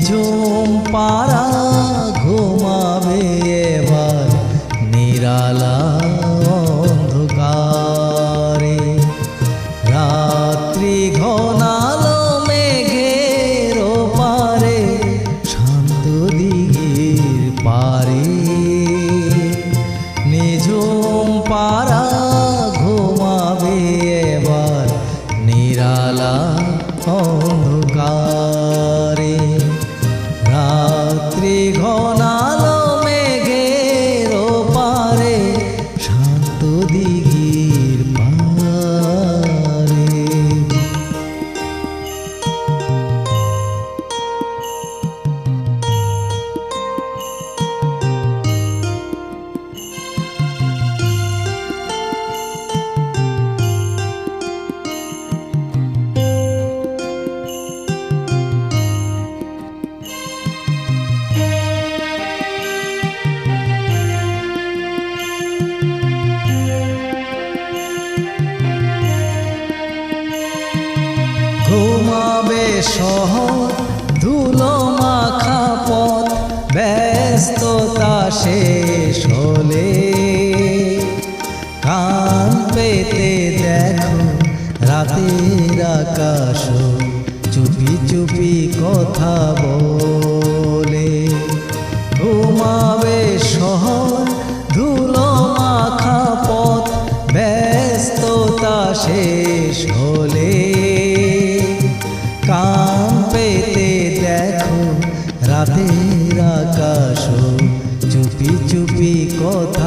নিজম পাড়া ঘুমাবে এবার নিরালা অন্ধকারে। রাত্রি ঘনালো মেঘের পারে শান্ত দিঘির পারে। নিজম পাড়া ঘুমাবে এবার নিরালা অন্ধকারে। শহর, ধুলো মাখা পথ, ব্যস্ততা শেষ হলে। কান পেতে দেখো রাতের আকাশ, চুপি চুপি কথা বলে। ঘুমাবে শহর কান পেতে দেখো রাতের আকাশ চুপি চুপি কথা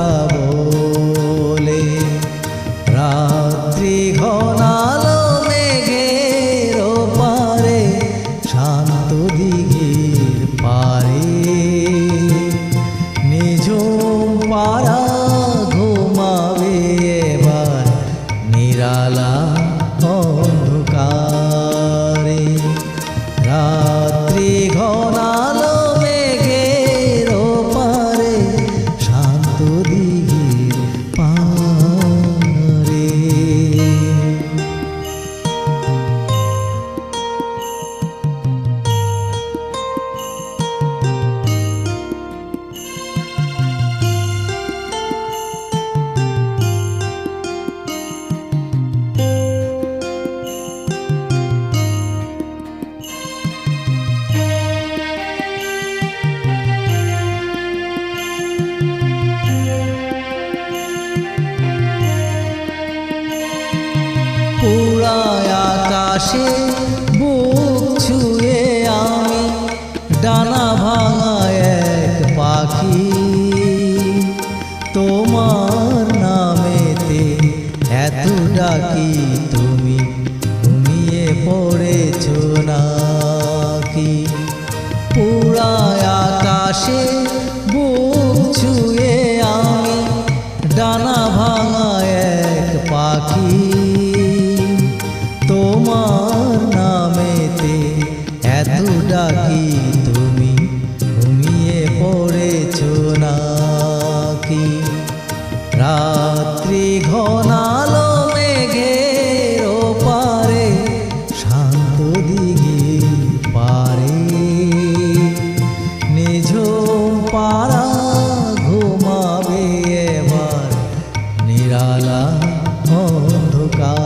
শান্ত আকাশে বুক আমি ডানা ভাঙা এক পাখি। তোমার নামেতে এত ডাকি তুমি, ঘুমিয়ে পড়েছ নাকি? পুরায় আকাশে বুক ছুঁয়ে নাকি রাত্রি ঘনালো মেঘের পারে শান্ত দিঘির পারে। নিজ পাড়া ঘুমাবে এবার নিরালা অন্ধকারে।